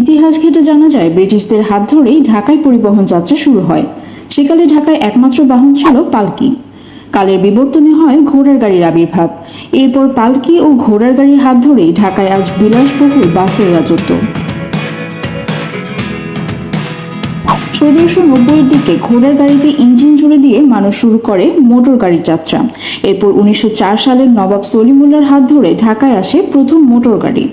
ইতিহাস ঘেটে জানা যায়, ব্রিটিশদের হাত ধরেই ঢাকায় পরিবহন যাত্রা শুরু হয়। সেকালে ঢাকায় একমাত্র বাহন ছিল পালকি। কালের বিবর্তনে হয় ঘোড়ার গাড়ির আবির্ভাব। এরপর পালকি ও ঘোড়ার গাড়ির হাত ধরেই ঢাকায় আজ বিলাসবহুল বাসের রাজত্ব। চোদ্দশো নব্বইয়ের দিকে ঘোড়ার গাড়িতে ইঞ্জিন জুড়ে দিয়ে মানুষ শুরু করে মোটর গাড়ির যাত্রা। এরপর উনিশশো সালের নবাব সলিমুল্লার হাত ধরে ঢাকায় আসে প্রথম মোটর গাড়ি।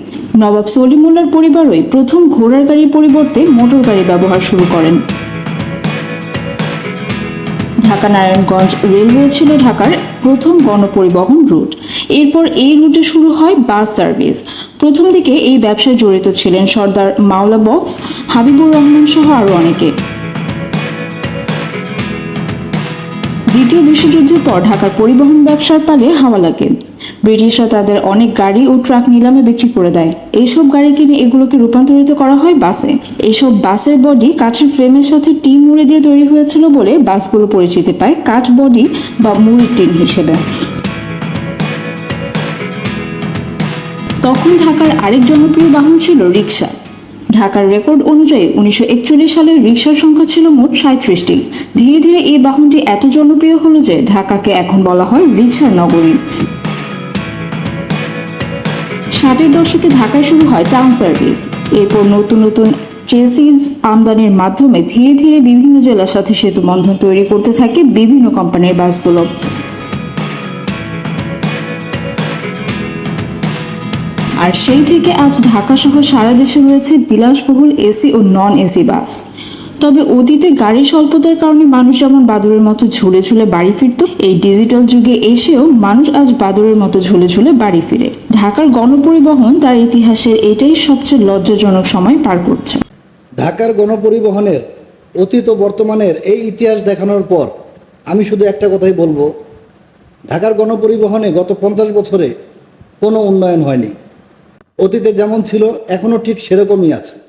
নবাব সলিমুল্লার পরিবারই প্রথম ঘোড়ার গাড়ির পরিবর্তে মোটর গাড়ি ব্যবহার শুরু করেন। ঢাকা নারায়ণগঞ্জ রেলওয়ে ছিল ঢাকার প্রথম গণপরিবহন রুট। এরপর এই রুটে শুরু হয় বাস সার্ভিস। প্রথম দিকে এই ব্যবসায় জড়িত ছিলেন সর্দার মাওলা বক্স, হাবিবুর রহমান সহ আরও অনেকে। দ্বিতীয় বিশ্বযুদ্ধের পর ঢাকার পরিবহন ব্যবসার পালে হাওয়া লাগে ব্রিটিশরা তাদের অনেক গাড়ি ও ট্রাক নিলামে বিক্রি করে দেয়। এইসব গাড়ি কিনে এগুলোকে রূপান্তরিত করা হয় বাসে। এইসব বাসের বডি কাঠের ফ্রেমের সাথে টিন মুড়ে দিয়ে তৈরি হয়েছিল বলে বাসগুলো পরিচিতি পায় কাঠ বডি বা মুড়ির টিন হিসেবে। তখন ঢাকার আরেক জনপ্রিয় বাহন ছিল রিক্সা ঢাকার রেকর্ড অনুযায়ী উনিশশো সালের রিক্সার সংখ্যা ছিল মোট সাঁত্রিশটি। ধীরে ধীরে এই বাহনটি এত জনপ্রিয় হলো যে ঢাকাকে এখন বলা হয় রিক্সার নগরী। ষাটের দশকে ঢাকায় শুরু হয় টাউন সার্ভিস এরপর নতুন নতুন চেসিস আমদানির মাধ্যমে ধীরে ধীরে বিভিন্ন জেলার সাথে সেতু বন্ধন তৈরি করতে থাকে বিভিন্ন কোম্পানির বাসগুলো আর সেই থেকে আজ ঢাকা সহ সারা দেশে রয়েছে বিলাসবহুল এসি ও নন এসি বাস। তবে অতীতে গাড়ি স্বল্পতার কারণে মানুষ যেমন বাদুরের মতো ঝুলে ঝুলে বাড়ি ফিরত, এই ডিজিটাল যুগে এসেও মানুষ আজ বাদুরের মতো ঝুলে ঝুলে বাড়ি ফিরে। ঢাকার গণপরিবহন তার ইতিহাসের এটাই সবচেয়ে লজ্জাজনক সময় পার করছে। ঢাকার গণপরিবহনের অতীত ও বর্তমানের এই ইতিহাস দেখানোর পর আমি শুধু একটা কথাই বলব। ঢাকার গণপরিবহনে গত পঞ্চাশ বছরে কোনো উন্নয়ন হয়নি। অতীতে যেমন ছিল এখনও ঠিক সেরকমই আছে।